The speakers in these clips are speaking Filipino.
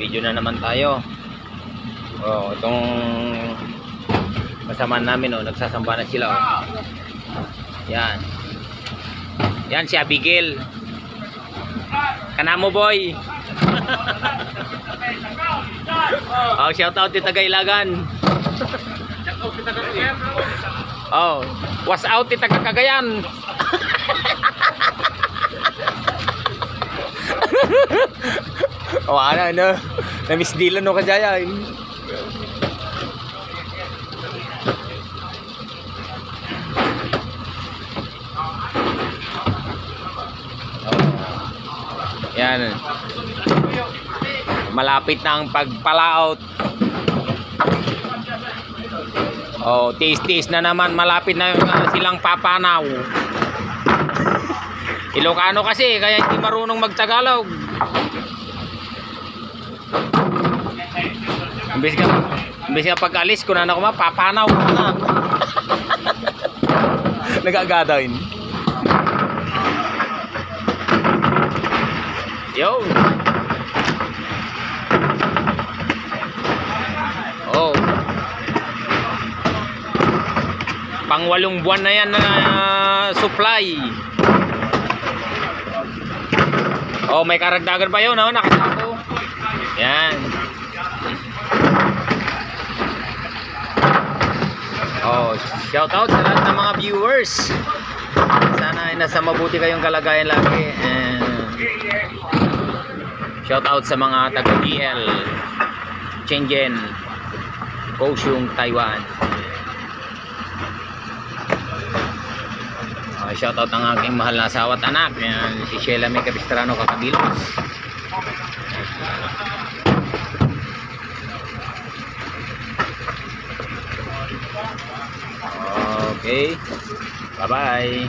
video na naman tayo. Oh, itong kasama namin oh, nagsasamba na sila oh. Yan. Yan si Abigail. Kanamo boy. oh, shout out ti Tagailagan. Oh, was out ti Tagacagayan. oh, ano, ano. Na-miss Dylan no kajaya. Oh. Yan. Malapit na ang pagpalaot. Oh, tis-tis na naman. Malapit na uh, silang papanaw. Ilocano kasi, kaya hindi marunong magtagalog. Imbes ka, imbes ka pag-alis ko na ako ma, papanaw ko na. Nagagadain. Yo. Oh. Pangwalong buwan na yan na supply. Oh, may karagdagan pa yun, oh, nakasako. Yan. Oh, shout out sa lahat ng mga viewers. Sana ay nasa mabuti kayong kalagayan lagi. And shout out sa mga taga DL, Shenzhen, Kaohsiung, Taiwan. Uh, shout out ang aking mahal na asawa at anak. Yan, si Sheila May Capistrano Kakabilos. Okay. Bye-bye.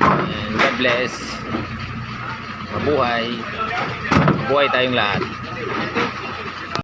And God bless. Mabuhay. Mabuhay tayong lahat.